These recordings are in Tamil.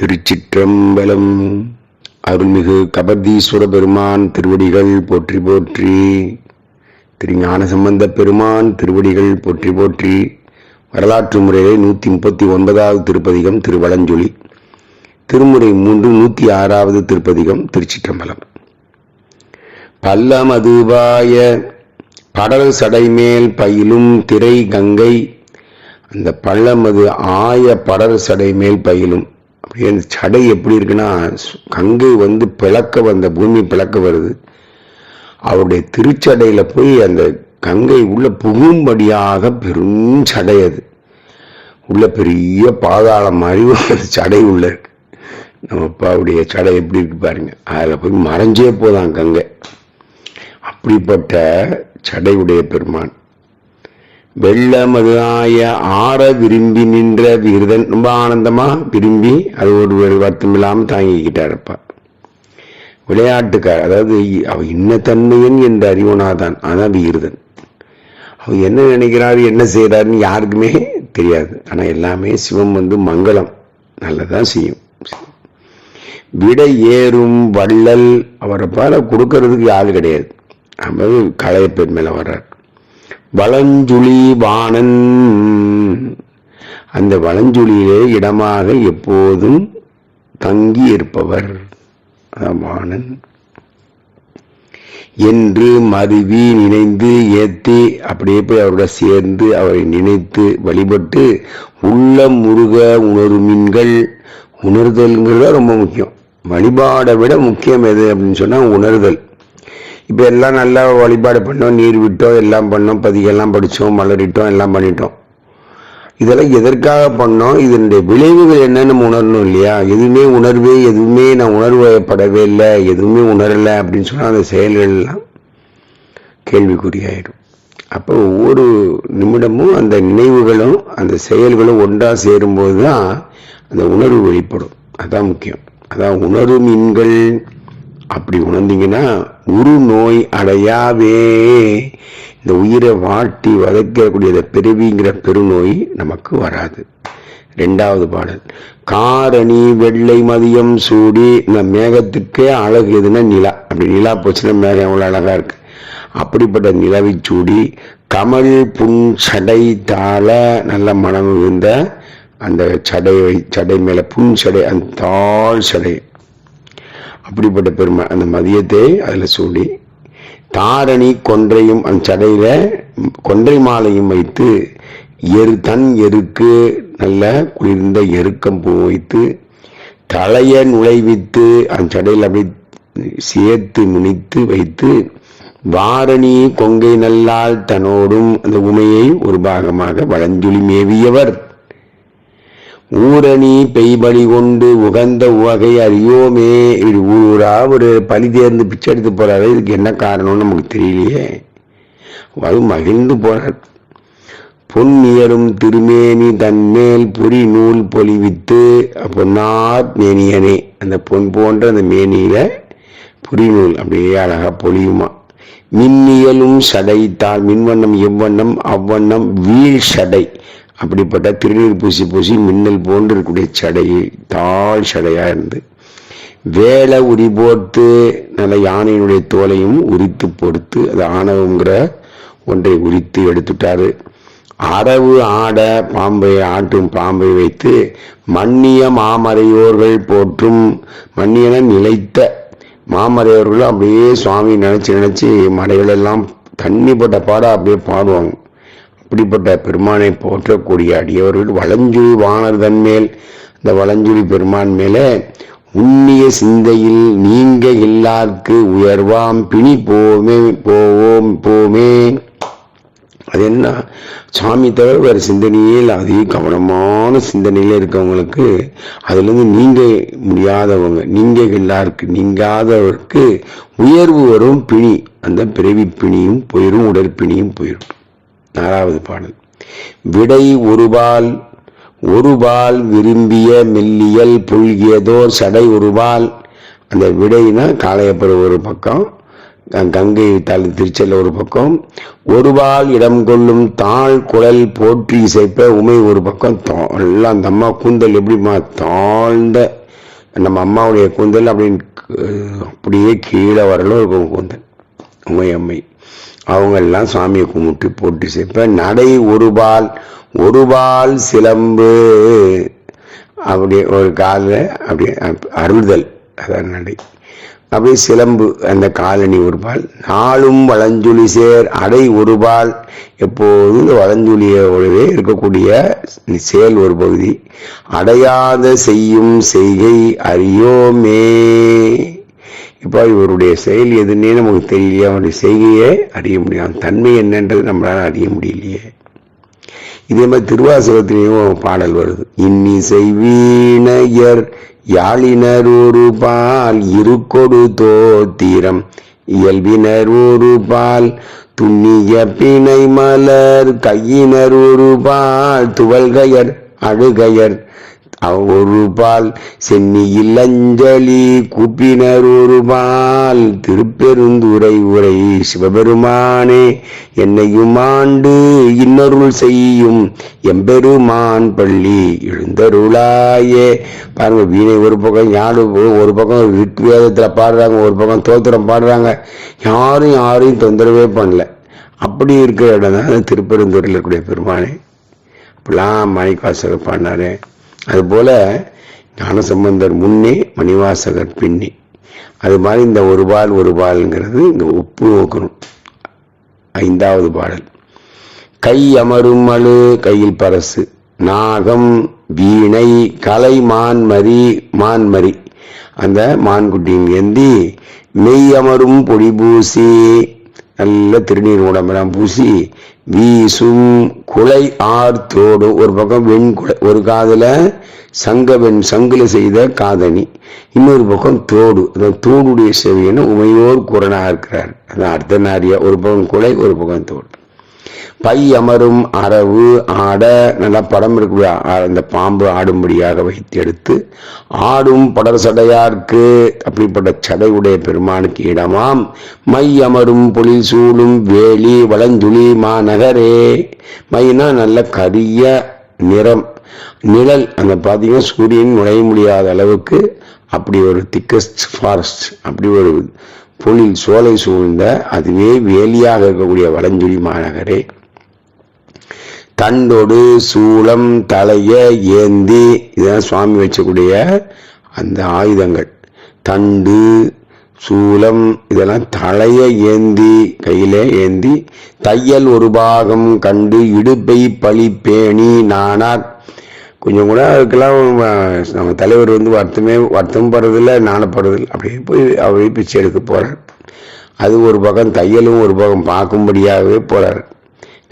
திருச்சிற்றம்பலம். அருள்மிகு கபதீஸ்வர பெருமான் திருவடிகள் போற்றி போற்றி. திரு ஞானசம்பந்த பெருமான் திருவடிகள் போற்றி போற்றி. வரலாற்று முறையிலே நூற்றி முப்பத்தி ஒன்பதாவது திருப்பதிகம் திருவளஞ்சொலி திருமுறை மூன்று நூற்றி ஆறாவது திருப்பதிகம் திருச்சிற்றம்பலம். பல்லமதுவாய படல் சடைமேல் பயிலும் திரை கங்கை. அந்த பள்ளமது ஆய படர் சடை மேல் பயிலும் அப்படியே அந்த சடை எப்படி இருக்குன்னா கங்கை வந்து பிளக்க வந்த பூமி பிளக்க வருது. அவருடைய திருச்சடையில் போய் அந்த கங்கை உள்ள புகும்படியாக பெரும் சடை அது. உள்ள பெரிய பாதாளம் மாதிரி ஒரு சடை உள்ள இருக்கு. நம்ம அப்பாவுடைய சடை எப்படி இருக்கு பாருங்க. அதில் போய் மறைஞ்சே போதான் கங்கை. அப்படிப்பட்ட சடையுடைய பெருமான். வெள்ளமதுஆய ஆற விரும்பி நின்ற விருதன். ரொம்ப ஆனந்தமா விரும்பி அது ஒரு ஒரு வருத்தம் இல்லாமல் தாங்கிக்கிட்டாருப்பா விளையாட்டுக்கார் அதாவது அவ இன்ன தன்மையன் என்று அறிவனாதான் அதான் விருதன். அவர் என்ன நினைக்கிறாரு என்ன செய்கிறாருன்னு யாருக்குமே தெரியாது. ஆனால் எல்லாமே சிவம் வந்து மங்களம். நல்லதான் செய்யும். விடை ஏறும் வள்ளல் அவரை பால கொடுக்கறதுக்கு ஆள் கிடையாது. அவர் கலையப்பெண் மேலே வர்றார். வளஞ்சுழி வாணன். அந்த வளஞ்சுழியிலே இடமாக எப்போதும் தங்கி இருப்பவர் வாணன். என்று மருவி நினைந்து ஏத்தி அப்படியே போய் அவரோட சேர்ந்து அவரை நினைத்து வழிபட்டு உள்ள முருக உணருமின்கள் உணர்தல்ங்கிறது ரொம்ப முக்கியம். வழிபாடை விட முக்கியம் எது அப்படின்னு சொன்னா உணர்தல். இப்போ எல்லாம் நல்லா வழிபாடு பண்ணோம் நீர் விட்டோம் எல்லாம் பண்ணோம் பதிகெல்லாம் படித்தோம் மலரிட்டோம் எல்லாம் பண்ணிட்டோம். இதெல்லாம் எதற்காக பண்ணோம்? இதனுடைய விளைவுகள் என்னன்னு நம்ம உணரணும் இல்லையா? எதுவுமே உணர்வே எதுவுமே நான் உணர்வப்படவே இல்லை எதுவுமே உணரலை அப்படின்னு சொன்னால் அந்த செயல்கள் எல்லாம் கேள்விக்குறியாயிடும். அப்போ ஒவ்வொரு நிமிடமும் அந்த நினைவுகளும் அந்த செயல்களும் ஒன்றாக சேரும்போது தான் அந்த உணர்வு வெளிப்படும். அதான் முக்கியம். அதான் உணர்வு மீன்கள் அப்படி உணர்ந்தீங்கன்னா உரு நோய் அடையாவே இந்த உயிரை வாட்டி வதைக்கக்கூடிய இந்த பிறவிங்கிற பெருநோய் நமக்கு வராது. ரெண்டாவது பாடல். காரணி வெள்ளை மதியம் சூடி இந்த மேகத்துக்கே அழகு எதுன்னா நிலா. அப்படி நிலா போச்சுன்னா மேகம் எவ்வளோ அழகா இருக்கு. அப்படிப்பட்ட நிலவை சூடி கமல் புன் சடை தாழ நல்ல மனம் மிகுந்த அந்த சடை சடை மேல புன் சடை அந்த தாழ் சடை. அப்படிப்பட்ட பெருமை. அந்த மதியத்தை அதில் சூடி தாரணி கொன்றையும் அந்த சடையில் கொன்றை மாலையும் வைத்து எரு தன் எருக்கு நல்ல குளிர்ந்த எருக்கம் பூ வைத்து தலையை நுழைவித்து அந்த சடையில் அப்படி சேர்த்து நுனித்து வைத்து வாரணி கொங்கை நல்லால் தன்னோடும் அந்த உமையை ஒரு பாகமாக வளஞ்சொலி மேவியவர். ஊரணி பெய்மணி கொண்டு உகந்த உவகை அறியோமே. இது ஊரா ஒரு பலி தேர்ந்து பிச்சை எடுத்து போறாரு. இதுக்கு என்ன காரணம்னு நமக்கு தெரியலையே. அது மகிழ்ந்து போறார். பொன்னியரும் திருமேனி தன்மேல் புரி நூல் பொலிவித்து பொன்னார் மேனியனே. அந்த பொன் போன்ற அந்த மேனியில புரி நூல் அப்படியே அழகா பொலியுமா. மின்னியலும் சடைத்தால் மின்வண்ணம் எவ்வண்ணம் அவ்வண்ணம் வீழ் சடை அப்படிப்பட்ட திருநீர் பூசி பூசி மின்னல் போன்று இருக்கக்கூடிய சடையை தாழ் சடையா இருந்து வேலை உரி போட்டு நல்ல யானையினுடைய தோலையும் உரித்து பொறுத்து அது ஆணவங்கிற ஒன்றை உரித்து எடுத்துட்டாரு. அரவு ஆட பாம்பை ஆட்டும் பாம்பை வைத்து மன்னிய மாமறையோர்கள் போற்றும் மன்னியன நிலைத்த மாமறையோர்களும் அப்படியே சுவாமி நினைச்சு நினைச்சு மடைகளெல்லாம் தண்ணி போட்ட பாட அப்படியே பாடுவாங்க. இப்படிப்பட்ட பெருமானை போற்றக்கூடிய அடியவர்கள் வளஞ்சுழி வானர் தன்மேல். இந்த வளஞ்சுழி பெருமான் மேலே உண்ணிய சிந்தையில் நீங்க இல்லார்க்கு உயர்வாம் பிணி போமே போவோம் போமே. அது என்ன? சாமி தவிர வேறு சிந்தனையில் அதிக கவனமான சிந்தனையில் இருக்கவங்களுக்கு அதுலேருந்து நீங்க முடியாதவங்க நீங்க எல்லாருக்கு நீங்காதவருக்கு உயர்வு வரும் பிணி. அந்த பிறவி பிணியும் போயிடும் உடற்பிணியும் போயிடும் நாலாவது பாடல். விடை ஒருபால் ஒருபால் விரும்பிய மெல்லியல் புல்கியதோ சடை ஒருபால் அந்த விடைனா காளையப்பர் ஒரு பக்கம் கங்கை தலை திருச்செல்ல ஒரு பக்கம். ஒருபால் இடம் கொள்ளும் தாழ் குழல் போற்றி இசைப்ப உமை ஒரு பக்கம். எல்லாம் அந்த அம்மா கூந்தல் எப்படிமா தாழ்ந்த நம்ம அம்மாவுடைய கூந்தல் அப்படின்னு அப்படியே கீழே வரலும் இருக்கும் கூந்தல். உமை அம்மை. அவங்க எல்லாம் சாமியை கும்பிட்டு போட்டு சேர்ப்ப நடை ஒருபால் ஒருபால் சிலம்பு. அப்படி ஒரு காலில் அப்படி அருள்தல் அதான் நடை. அப்படியே சிலம்பு அந்த காலணி ஒருபால் நாளும் வளஞ்சொலி சேர் அடை ஒருபால் எப்போதும் இந்த வளஞ்சுழியோடவே இருக்கக்கூடிய சேல் ஒரு பகுதி. அடையாத செய்யும் செய்கை அறியோமே. இப்போ இவருடைய செயல் எதுன்னே நமக்கு தெரியலையே அவருடைய செய்கையே அறிய முடியும் தன்மை என்னன்றது நம்மளால் அறிய முடியலையே. இதே மாதிரி திருவாசகத்திலேயும் பாடல் வருது. இன்னிசை வீணையர் யாழினர் ஒரு பால் இருக்கொடு தோத்திரம் இயல்பினர் ஒரு பால் துண்ணிய பிணை மலர் கையினர் ஒரு பால் துவல்கையர் அழுகையர் ஒரு பால் சென்னியில் அஞ்சலி கூப்பினர் ஒரு பால் திருப்பெருந்துரை உரை சிவபெருமானே என்னையும் ஆண்டு இன்னொருள் செய்யும் எம்பெருமான் பள்ளி எழுந்தருளாயே. பாருங்க வீணை ஒரு பக்கம் யாடு ஒரு பக்கம் ரிக் பாடுறாங்க ஒரு பக்கம் தோத்திரம் பாடுறாங்க. யாரும் யாரையும் தொந்தரவே பண்ணல. அப்படி இருக்கிற இடம் தான் திருப்பெருந்தூரில் இருக்கக்கூடிய பெருமானே. அப்படிலாம் மாணிக்காசகர் பாடினாரு. அதுபோல ஞானசம்பந்தர் முன்னே மணிவாசகர் பின்னே. அது மாதிரி இந்த ஒரு பால் ஒரு பால்ங்கிறது இங்க உப்பு நோக்கணும். ஐந்தாவது பாடல். கை அமரும் அழு கையில் பரசு. நாகம் வீணை கலை மான்மரி மான்மரி அந்த மான்குட்டியின் ஏந்தி மெய் அமரும் பொடி பூசி நல்ல திருநீர் உடம்பெல்லாம் பூசி வீசும் குலை ஆர்த்தோடு ஒரு பக்கம் வெண்குலை ஒரு காதில் சங்க வெண் சங்குல செய்த காதணி. இன்னொரு பக்கம் தோடு. அதாவது தோடுடைய செவியன்னு உமையோர் குரணாக இருக்கிறார் அதான் அர்த்தநாரியா. ஒரு பக்கம் குலை ஒரு பக்கம் தோடு. பை அமரும் அரவு ஆட நல்லா படம் இருக்கக்கூடிய அந்த பாம்பு ஆடும்படியாக வைத்து எடுத்து ஆடும் படர் சடையார்க்கு அப்படிப்பட்ட சடையுடைய பெருமானுக்கு இடமாம். மை அமரும் புலி சூழும் வேலி வளஞ்சுழி மாநகரே. மைனா நல்ல கரிய நிறம் நிழல். அந்த பார்த்தீங்கன்னா சூரியன் நுழைய முடியாத அளவுக்கு அப்படி ஒரு திக்கஸ்ட் ஃபாரஸ்ட் அப்படி ஒரு பொழில் சோலை சூழ்ந்த அதுவே வேலியாக இருக்கக்கூடிய வளஞ்சுழி மாநகரே. தண்டோடு சூளம் தலைய ஏந்தி இதெல்லாம் சுவாமி வச்சக்கூடிய அந்த ஆயுதங்கள். தண்டு சூலம் இதெல்லாம் தலைய ஏந்தி கையில ஏந்தி தையல் ஒரு பாகம் கண்டு இடுப்பை பழி பேணி நானா கொஞ்சம் கூட அதுக்கெல்லாம் நம்ம தலைவர் வந்து வருத்தமே வருத்தம் படுறதில்ல நாணப்படுறதில்ல. அப்படியே போய் அவரே பிச்சை எடுக்க போறார். அது ஒரு பக்கம் தையலும் ஒரு பக்கம் பார்க்கும்படியாகவே போகிறார்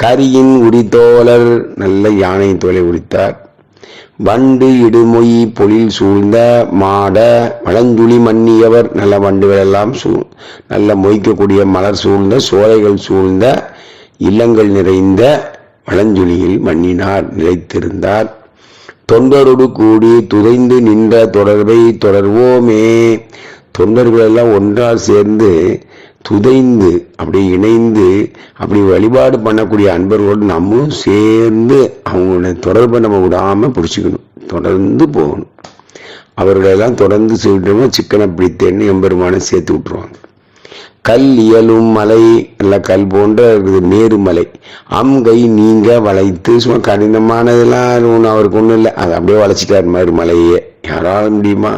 கரியின் உரித்தோழர் நல்ல யானை தோலை உரித்தார். வண்டு இடுமொய் பொழில் சூழ்ந்த மாட மலஞ்சுளி மன்னியவர் நல்ல வண்டுகள் எல்லாம் சூ நல்ல மொய்க்கக்கூடிய மலர் சூழ்ந்த சோலைகள் சூழ்ந்த இல்லங்கள் நிறைந்த மலஞ்சுளியில் மன்னினார் நிலைத்திருந்தார். தொண்டரோடு கூடி துதைந்து நின்ற தொடர்பை தொடர்வோமே. தொண்டர்கள் எல்லாம் ஒன்றால் சேர்ந்து துதைந்து அப்படி இணைந்து அப்படி வழிபாடு பண்ணக்கூடிய அன்பர்களோடு நம்மளும் சேர்ந்து அவங்களோட தொடர்பை நம்ம விடாம பிடிச்சிக்கணும். தொடர்ந்து போகணும். அவர்களெல்லாம் தொடர்ந்து சொல்லிட்டோம்னா சிக்கனை பிடித்தேன்னு எம்பெருமானை சேர்த்து விட்டுருவாங்க. கல் இயலும் மலை இல்லை கல் போன்ற மேருமலை அம்கை நீங்க வளைத்து சும்மா கடினமானதெல்லாம் ஒன்று அவருக்கு ஒன்றும் இல்லை. அதை அப்படியே வளைச்சிட்டார் மாதிரி மலையே. யாரால முடியுமா?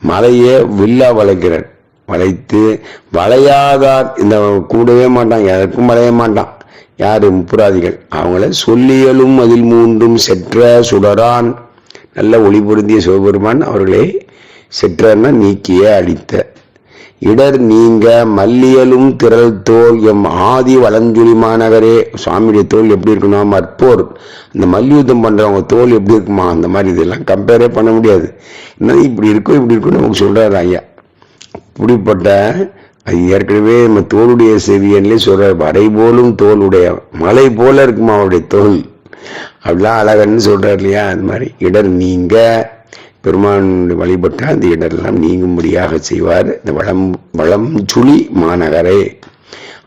மலையே வில்லா வளைக்கிறார் வளைத்து வளையாதார் இந்த கூடவே மாட்டான் எதற்கும் வளைய மாட்டான். யாரு? முப்புராதிகள். அவங்கள சொல்லியலும் அதில் மூன்றும் செற்ற சுடரான். நல்ல ஒளி பொருந்திய சிவபெருமான் அவர்களே செற்றன்னா நீக்கிய அழித்த இடர் நீங்க மல்லியலும் திரள் தோல் எம் ஆதி வளஞ்சுழி மாநகரே. சுவாமியுடைய தோல் எப்படி இருக்கணும் மற்போர். இந்த மல்யுத்தம் பண்றவங்க தோல் எப்படி இருக்குமா? அந்த மாதிரி இதெல்லாம் கம்பேரே பண்ண முடியாது. என்ன இப்படி இருக்கும் இப்படி இருக்கும்னு நமக்கு சொல்றாரு ஐயா. அப்படிப்பட்ட ஏற்கனவே நம்ம தோளுடைய செவியன்லே சொல்றாரு வரை போலும் தோளுடைய மலை போல இருக்குமா அவருடைய தோல்? அப்படிலாம் அழகன்னு சொல்கிறார் இல்லையா? அது மாதிரி இடர் நீங்க. பெருமான் வழிபட்டால் அந்த இடரெல்லாம் நீங்கும்படியாக செய்வார். இந்த வளம் வளம் சுழி மாநகரே.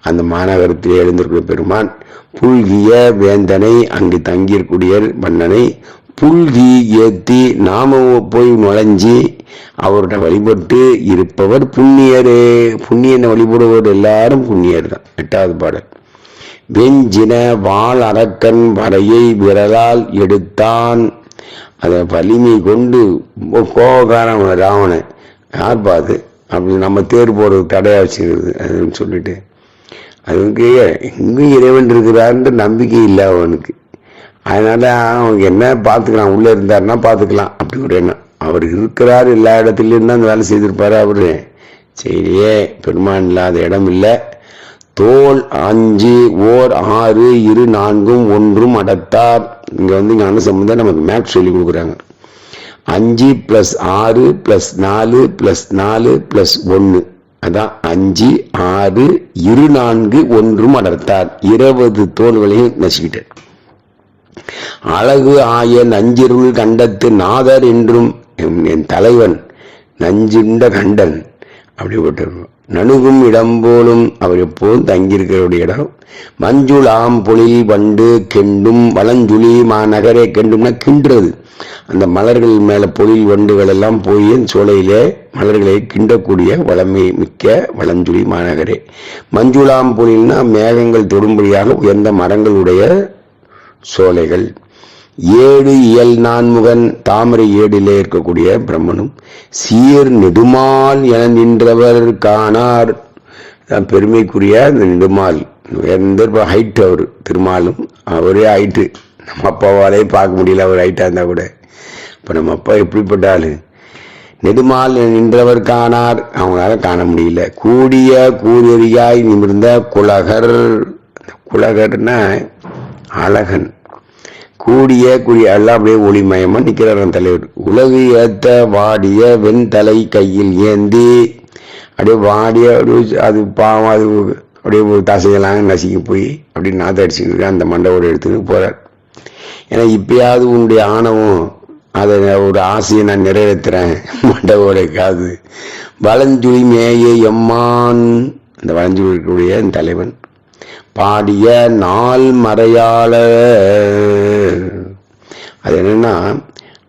அந்த மாநகரத்தில் எழுந்திருக்கிற பெருமான் புல்கிய வேந்தனை அங்கு தங்கியிருக்கூடிய மன்னனை புல்வி ஏத்தி நாம போய் நுழைஞ்சி அவர்கிட்ட வழிபட்டு இருப்பவர் புண்ணியரே. புண்ணியனை வழிபடுவர் எல்லாரும் புண்ணியர் தான் எட்டாவது பாடல். வெஞ்சின வாள் அரக்கன் வரையை விரலால் எடுத்தான். அதை வலிமை கொண்டு ரொம்ப கோபக்காரன் ராவணன். யார் பாது அப்படி நம்ம தேர் போடுறது தடையா வச்சுக்கிறது அதுன்னு சொல்லிட்டு. அதுக்கு எங்கும் இறைவன் இருக்கிறாருன்ற நம்பிக்கை இல்லை அவனுக்கு. அதனால் அவங்க என்ன பார்த்துக்கலாம் உள்ளே இருந்தாருன்னா பார்த்துக்கலாம் அப்படி ஒரு எண்ணம். அவர் இருக்கிறார் எல்லா இடத்துலையும் தான் அந்த வேலை செய்திருப்பார் அவர். சரியே பெருமான் இல்லாத இடம் இல்லை. தோல் அஞ்சு ஓர் ஆறு இரு நான்கும் ஒன்றும் அடத்தார். இங்கே வந்து ஞான சம்பந்தம் நமக்கு மேக்ஸ் சொல்லி கொடுக்குறாங்க. அஞ்சு ப்ளஸ் ஆறு ப்ளஸ் நாலு ப்ளஸ் நாலு ப்ளஸ் ஒன்று அதான் அஞ்சு ஆறு இரு நான்கு ஒன்றும் அடர்த்தார். இருபது தோல்களையும் நசுக்கிட்டார். அழகு ஆய நஞ்சிருள் கண்டத்து நாதர் என்றும் என் தலைவன் நஞ்சுண்ட கண்டன். அப்படிப்பட்ட நணுகும் இடம் போலும் அவர் எப்போதும் தங்கியிருக்கிறவருடைய இடம். மஞ்சுளாம் பொழில் வண்டு கெண்டும் வளஞ்சுழி மாநகரே கெண்டும்னா கிண்டுறது அந்த மலர்கள் மேல பொழில் வண்டுகள் எல்லாம் போய் சோலையிலே மலர்களை கிண்டக்கூடிய வளமை மிக்க வளஞ்சுழி மாநகரே. மஞ்சுளாம் பொழில்னா மேகங்கள் தொடும்படியாக உயர்ந்த மரங்களுடைய சோலைகள். ஏழு இயல் நான்முகன் தாமரை ஏடிலே இருக்கக்கூடிய பிரம்மனும் சீர் நெடுமால் என நின்றவர் காணார். பெருமைக்குரிய அந்த நெடுமால். எந்த ஹைட் அவர் திருமாலும் அவரே ஹைட்டு நம்ம அப்பாவாலே பார்க்க முடியல அவர் ஹைட்டாக இருந்தால் கூட. இப்போ நம்ம அப்பா எப்படிப்பட்ட ஆளு நெடுமால் நின்றவர் காணார். அவங்களால காண முடியல. கூடிய கூரியறியாய் நிமிர்ந்த குலகர். குலகர்னா அழகன். கூடிய கூடிய எல்லாம் அப்படியே ஒளிமயமா நிக்கிறார் அந்த தலைவர். உலகு ஏத்த வாடிய வெண்தலை கையில் ஏந்தி அப்படியே வாடிய அப்படியே அது பாவம் அது அப்படியே தசையெல்லாம் நசுக்கி போய் அப்படி நாத்த அடிச்சுக்கிட்டு அந்த மண்டபோட எடுத்துக்கிட்டு போறார். ஏன்னா இப்பயாவது உன்னுடைய ஆணவம் அதை ஒரு ஆசையை நான் நிறைவேற்றுறேன். மண்டபோட காது வளஞ்சுழி மேய எம்மான் அந்த வளஞ்சுழி இருக்கக்கூடிய தலைவன். பாடிய நாள் மறையாளர் அது என்னன்னா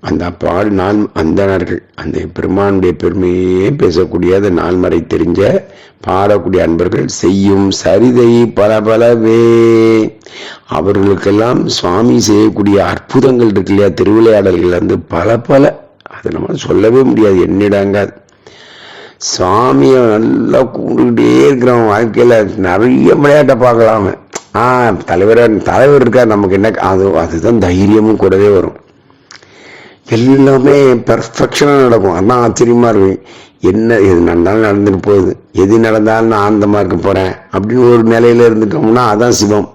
அந்த பாடு நாள் அந்தணர்கள் அந்த பெருமானுடைய பெருமையே பேசக்கூடிய அந்த நாள்மறை தெரிஞ்ச பாடக்கூடிய அன்பர்கள் செய்யும் சரிதை பல பலவே அவர்களுக்கெல்லாம் சுவாமி செய்யக்கூடிய அற்புதங்கள் இருக்கு இல்லையா? திருவிளையாடல்கள் வந்து பல பல. அதை நம்ம சொல்லவே முடியாது என்னிடங்காது சுவாமியை நல்லா கூப்பிட்டுக்கிட்டே இருக்கிறவன் வாழ்க்கையில் நிறைய விளையாட்டை பார்க்கலாம். ஆ தலைவர் தலைவர் இருக்கார் நமக்கு என்ன அது அதுதான் தைரியமும் கூடவே வரும். எல்லாமே பெர்ஃபெக்ஷனாக நடக்கும். அதான் ஆச்சரியமாக இருக்கும் என்ன எது நடந்தாலும் நடந்துட்டு போகுது. எது நடந்தாலும் நான் ஆனந்தமாக இருக்க போகிறேன் அப்படின்னு ஒரு நிலையில இருந்துட்டோம்னா அதான் சிவம்.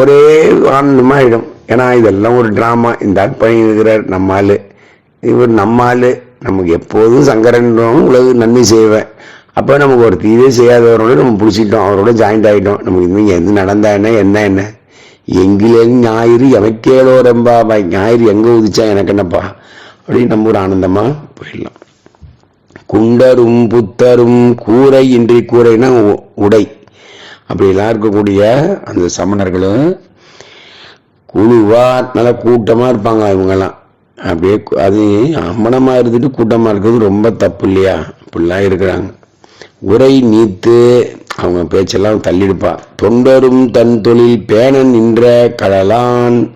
ஒரே ஆனந்தமாயிடும் ஏன்னா இதெல்லாம் ஒரு ட்ராமா இந்த ஆள் பண்ணி இருக்கிறார் நம்ம ஆளு இவர் நம்ம நமக்கு எப்போதும் சங்கரன்றவங்க உலக நன்மை செய்வேன். அப்போ நமக்கு ஒரு தீவே செய்யாதவரோட நம்ம பிடிச்சிட்டோம் அவரோட ஜாயிண்ட் ஆகிட்டோம் நமக்கு இனிமேல் எது நடந்தா என்ன என்ன என்ன? எங்கிலே ஞாயிறு எவைக்கேளோ ரெம்பாபா ஞாயிறு எங்கே உதிச்சா எனக்கு என்னப்பா? அப்படின்னு நம்ம ஒரு ஆனந்தமாக போயிடலாம். குண்டரும் புத்தரும் கூரை இன்றி கூரைனா உ- உடை. அப்படிலாம் இருக்கக்கூடிய அந்த சமணர்களும் குழுவா நல்லா கூட்டமாக இருப்பாங்க இவங்கெல்லாம். அப்படியே அது அம்மனமாக இருந்துட்டு கூட்டமாக இருக்கிறது ரொம்ப தப்பு இல்லையா? இப்படிலாம் இருக்கிறாங்க. உரை நீத்து அவங்க பேச்செல்லாம் தள்ளிடுப்பா. தொண்டரும் தன் தொழில் பேணன் நின்ற கடலான்.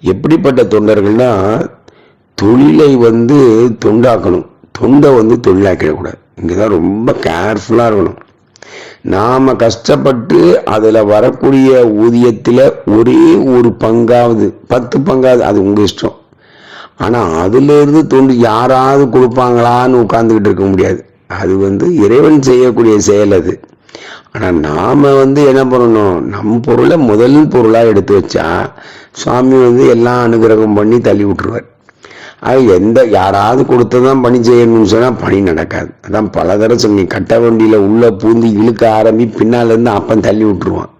எப்படிப்பட்ட தொண்டர்கள்னா தொழிலை வந்து தொண்டாக்கணும். தொண்டை வந்து தொழிலாக்கிடக்கூடாது இங்கதான் ரொம்ப கேர்ஃபுல்லாக இருக்கணும். நாம் கஷ்டப்பட்டு அதில் வரக்கூடிய ஊதியத்தில் ஒரே ஒரு பங்காவது பத்து பங்காவது அது உங்கள் இஷ்டம். ஆனால் அதுலேருந்து தோன்றி யாராவது கொடுப்பாங்களான்னு உட்காந்துக்கிட்டு இருக்க முடியாது. அது வந்து இறைவன் செய்யக்கூடிய செயல் அது. ஆனால் நாம் வந்து என்ன பண்ணணும்? நம் பொருளை முதல் பொருளாக எடுத்து வச்சா சுவாமி வந்து எல்லாம் அனுகிரகம் பண்ணி தள்ளி விட்டுருவார். அது எந்த யாராவது கொடுத்து தான் பணி செய்யணும்னு சொன்னால் பணி நடக்காது. அதான் பல தடவை சொன்னி கட்ட வண்டியில் உள்ளே பூந்து இழுக்க ஆரம்பி பின்னாலேருந்து அப்பன் தள்ளி விட்டுருவான்.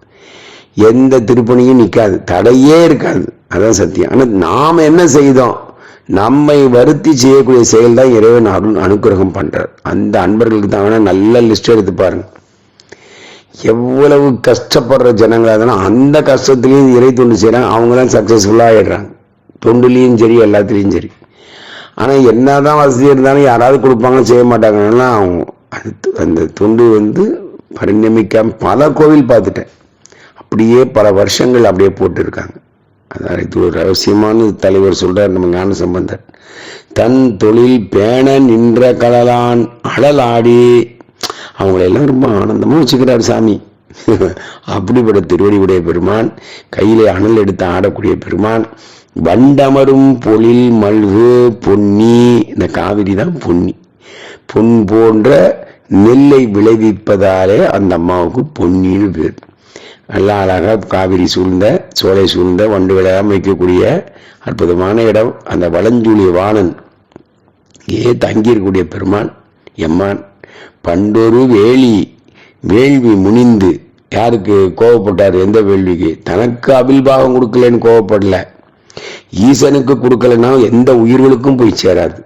எந்த திருப்பணியும் நிற்காது தடையே இருக்காது. அதான் சத்தியம். ஆனால் நாம் என்ன செய்தோம்? நம்மை வருத்தி செய்யக்கூடிய செயல் தான் இறைவன் அனு அனுக்கிரகம் பண்ணுறார் அந்த அன்பர்களுக்கு தான் நல்ல லிஸ்ட் எடுத்து பாருங்க. எவ்வளவு கஷ்டப்படுற ஜனங்களாக இருந்தாலும் அந்த கஷ்டத்துலேயும் இறை தொண்டு செய்கிறாங்க அவங்க தான் சக்ஸஸ்ஃபுல்லாக ஆகிடுறாங்க தொண்டுலேயும் சரி எல்லாத்துலேயும் சரி. ஆனால் என்னதான் வசதி இருந்தாலும் யாராவது கொடுப்பாங்க செய்ய மாட்டாங்கன்னா அவங்க அடுத்து அந்த தொண்டு வந்து பரிணமிக்காமல் பல கோவில் பார்த்துட்டேன். அப்படியே பல வருஷங்கள் அப்படியே போட்டிருக்காங்க. அதான் இது ஒரு ரகசியமான தலைவர் சொல்றார் நம்ம ஞான சம்பந்தர். தன் தொழில் பேண நின்ற கலலான் அழலாடி. அவங்களெல்லாம் ரொம்ப ஆனந்தமா வச்சுக்கிறார் சாமி. அப்படிப்பட்ட திருவடிவுடைய பெருமான் கையிலே அனல் எடுத்து ஆடக்கூடிய பெருமான் வண்டமரும் பொழில் மல்கு பொன்னி இந்த காவிரி தான் பொன்னி. பொன் போன்ற நெல்லை விளைவிப்பதாலே அந்த அம்மாவுக்கு பொன்னின்னு பேர். நல்லா அழகாக காவிரி சூழ்ந்த சோலை சூழ்ந்த வண்டு விளையாமல் வைக்கக்கூடிய அற்புதமான இடம். அந்த வளஞ்சூழிய வாணன் ஏ தங்கியிருக்கக்கூடிய பெருமான் எம்மான். பண்டொரு வேலி வேள்வி முனிந்து யாருக்கு கோவப்பட்டார்? எந்த வேள்விக்கு? தனக்கு அபில்பாகம் கொடுக்கலன்னு கோவப்படல. ஈசனுக்கு கொடுக்கலன்னா எந்த உயிர்களுக்கும் போய் சேராது.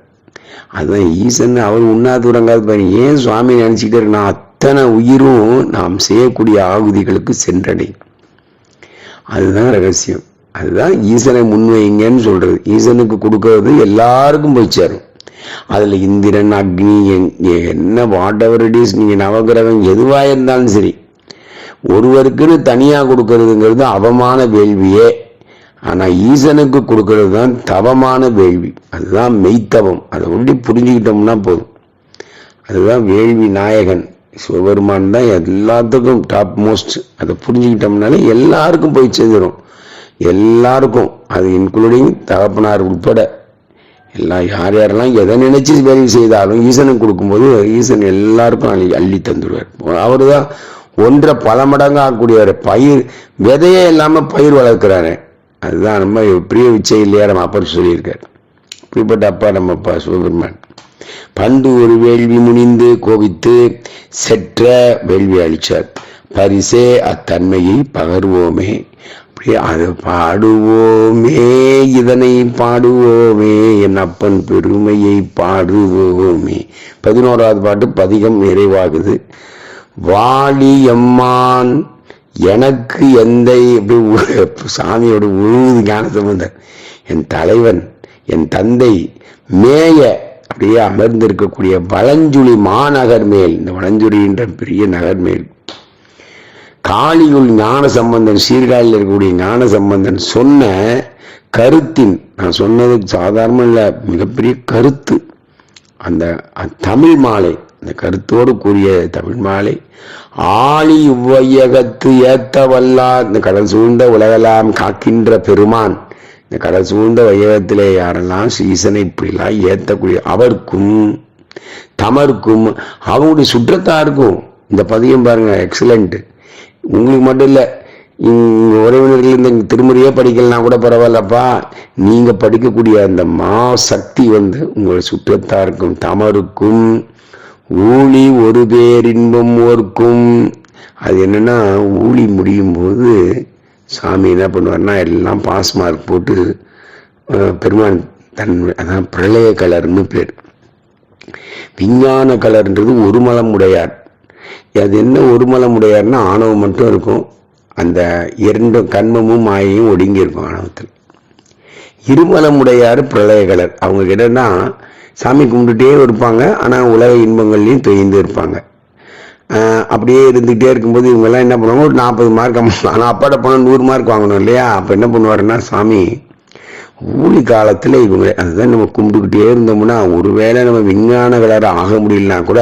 அதுதான் ஈசன் அவர் உண்ணாது உறங்காது பாருங்க ஏன் சுவாமி நினச்சிக்கிட்டு நான் அத்தனை உயிரும் நாம் செய்யக்கூடிய ஆகுதிகளுக்கு சென்றடையும் அதுதான் ரகசியம். அதுதான் ஈசனை முன்வைங்கன்னு சொல்றது. ஈசனுக்கு கொடுக்கறது எல்லாருக்கும் போய் சேரும். அதுல இந்திரன் அக்னி என்ன வாட் எவர் இட் இஸ் நீங்க நவகிரகம் எதுவா இருந்தாலும் சரி. ஒருவருக்குன்னு தனியா கொடுக்கறதுங்கிறது அவமான வேள்வியே. ஆனா ஈசனுக்கு கொடுக்கறது தான் தவமான வேள்வி. அதுதான் மெய்த்தவம். அதை ஒட்டி புரிஞ்சுக்கிட்டோம்னா போதும். அதுதான் வேள்வி நாயகன். சிவபெருமான் தான் எல்லாத்துக்கும் டாப் மோஸ்ட் அதை புரிஞ்சுக்கிட்டோம்னாலே எல்லாருக்கும் போய் சேர்ந்துடும் எல்லாருக்கும். அது இன்க்ளூடிங் தகப்பனார் உட்பட. எல்லாம் யார் யாரெல்லாம் எதை நினைச்சு வேலை செய்தாலும் ஈசனுக்கு கொடுக்கும்போது ஈசன் எல்லாருக்கும் அள்ளி அள்ளி தந்துடுவார் அவரு தான் ஒன்றை பல மடங்கு ஆகக்கூடியவர் பயிர் விதையே இல்லாமல் பயிர் வளர்க்குறாரு. அதுதான் நம்ம பிரிய விச்சை இல்லையா நம்ம அப்பா சொல்லியிருக்காரு. இப்படிப்பட்ட அப்பா நம்ம அப்பா சிவபெருமான். பண்டு ஒரு வேள்வி முனிந்து கோபித்து செற்ற வேள்வி அளிச்சார் பரிசே அத்தன்மையை பகர்வோமே. அப்படி அது பாடுவோமே இதனை பாடுவோமே என் அப்பன் பெருமையை பாடுவோமே. பதினோராவது பாட்டு பதிகம் நிறைவாகுது. வாலி எம்மான் எனக்கு எந்த இப்படி சாமியோட உழுவுது ஞான சம்பந்தர் என் தலைவன் என் தந்தை மேய அப்படியே அமர்ந்திருக்கக்கூடிய வளஞ்சுழி மாநகர் மேல் இந்த வளஞ்சுழி என்ற பெரிய நகர் மேல். காளியுள் ஞான சம்பந்தன் சீர்காழியில் இருக்கக்கூடிய ஞான சம்பந்தன் சொன்ன கருத்தின் நான் சொன்னது சாதாரண இல்லை மிகப்பெரிய கருத்து. அந்த தமிழ் மாலை அந்த கருத்தோடு கூறிய தமிழ் மாலை ஆளி இவ்வையகத்து ஏத்த வல்லா இந்த கடல் சூழ்ந்த உலகெல்லாம் காக்கின்ற பெருமான். இந்த கடல் சூழ்ந்த வையகத்திலே யாரெல்லாம் ஈசனை இப்படிலாம் ஏற்றக்கூடிய அவருக்கும் தமருக்கும் அவங்களுடைய சுற்றத்தாருக்கும் இந்த பதியம் பாருங்க எக்ஸலண்ட் உங்களுக்கு மட்டும் இல்லை உறவினர்கள் இந்த திருமுறையே படிக்கலாம் கூட பரவாயில்லப்பா. நீங்கள் படிக்கக்கூடிய அந்த மா சக்தி வந்து உங்கள் சுற்றத்தாருக்கும் தமருக்கும் ஊழி ஒரு பேரின்பம் ஓர்க்கும் அது என்னன்னா ஊழி முடியும் போது சாமி என்ன பண்ணுவார்னா எல்லாம் பாஸ் மார்க் போட்டு பெருமான் தன் அதான் பிரளய கலர்னு பேர். விஞ்ஞான கலர்ன்றது ஒரு மலம் உடையார். அது என்ன ஒரு மலம் உடையார்னா ஆணவம் மட்டும் இருக்கும். அந்த இரண்டு கண்மமும் மாயையும் ஒடுங்கி இருக்கும் ஆணவத்தில். இருமலம் உடையார் பிரளய கலர். அவங்க கிட்டன்னா சாமி கும்பிட்டுட்டே இருப்பாங்க. ஆனால் உலக இன்பங்கள்லையும் தொய்ந்து இருப்பாங்க. அப்படியே இருந்துகிட்டே இருக்கும்போது இவங்கெல்லாம் என்ன பண்ணுவாங்க? ஒரு நாற்பது மார்க் ஆனால் அப்பாட்ட போனால் நூறு மார்க் வாங்கணும் இல்லையா? அப்போ என்ன பண்ணுவாருன்னா சாமி ஊழி காலத்தில் இவங்க அதுதான் நம்ம கும்பிட்டுக்கிட்டே இருந்தோம்னா ஒருவேளை நம்ம விஞ்ஞான ஆக முடியலனா கூட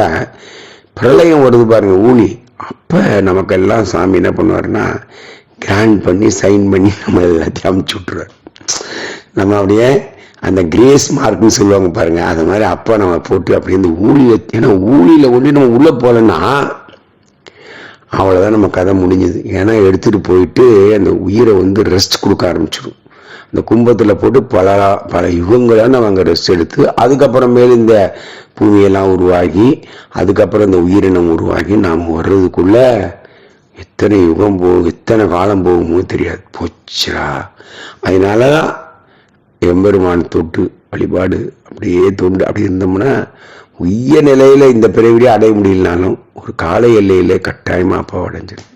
பிரளயம் வருது பாருங்க ஊழி. அப்போ நமக்கெல்லாம் சாமி என்ன பண்ணுவாருன்னா கிராண்ட் பண்ணி சைன் பண்ணி நம்ம எல்லாத்தையும் அமுச்சு விட்டுருவார். நம்ம அப்படியே அந்த கிரேஸ் மார்க்னு சொல்லுவாங்க பாருங்க அது மாதிரி அப்போ நம்ம போட்டு அப்படின்னு இந்த ஊழிய ஏன்னா ஊழியில் ஒன்று நம்ம உள்ளே போகலன்னா அவ்வளோதான் நம்ம கதை முடிஞ்சது. ஏன்னா எடுத்துகிட்டு போயிட்டு அந்த உயிரை வந்து ரெஸ்ட் கொடுக்க ஆரம்பிச்சிடும் இந்த கும்பத்தில் போட்டு பல பல யுகங்களாக நம்ம அங்கே ரெஸ்ட் எடுத்து அதுக்கப்புறமேல இந்த பூமியெல்லாம் உருவாகி அதுக்கப்புறம் இந்த உயிரினம் உருவாகி நாம் வர்றதுக்குள்ள எத்தனை யுகம் போகும் எத்தனை காலம் போகுமோ தெரியாது. போச்சா அதனால தான் எம்பெருமான் தொட்டு வழிபாடு அப்படியே தொண்டு அப்படி இருந்தோம்னா உய்ய நிலையில் இந்த பிறவியை அடைய முடியலனாலும் ஒரு கால எல்லையில் கட்டாயமாக அப்பா அடைஞ்சிடும்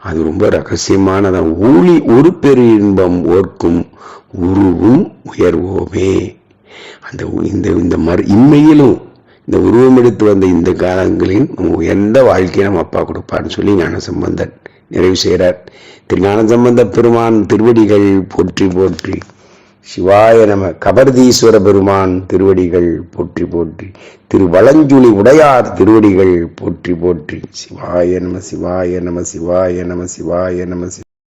அது ரொம்ப ரகசியமானதான் ஊழி ஒரு பெரு இன்பம் ஓர்க்கும் உருவும் உயர்வோமே. அந்த இந்த இந்த மறு இம்மையிலும் இந்த உருவம் எடுத்து வந்த இந்த காலங்களில் நம்ம உயர்ந்த வாழ்க்கையை நம்ம அப்பா கொடுப்பார்னு சொல்லி ஞான சம்பந்தன் நிறைவு செய்கிறார் திருஞான சம்பந்த பெருமான் திருவடிகள் போற்றி போற்றி சிவாய நம கபர்தீஸ்வர பெருமான் திருவடிகள் போற்றி போற்றி திரு வளஞ்சுழி உடையார் திருவடிகள் போற்றி போற்றி. சிவாய நம சிவாய நம சிவாய நம சிவாய நம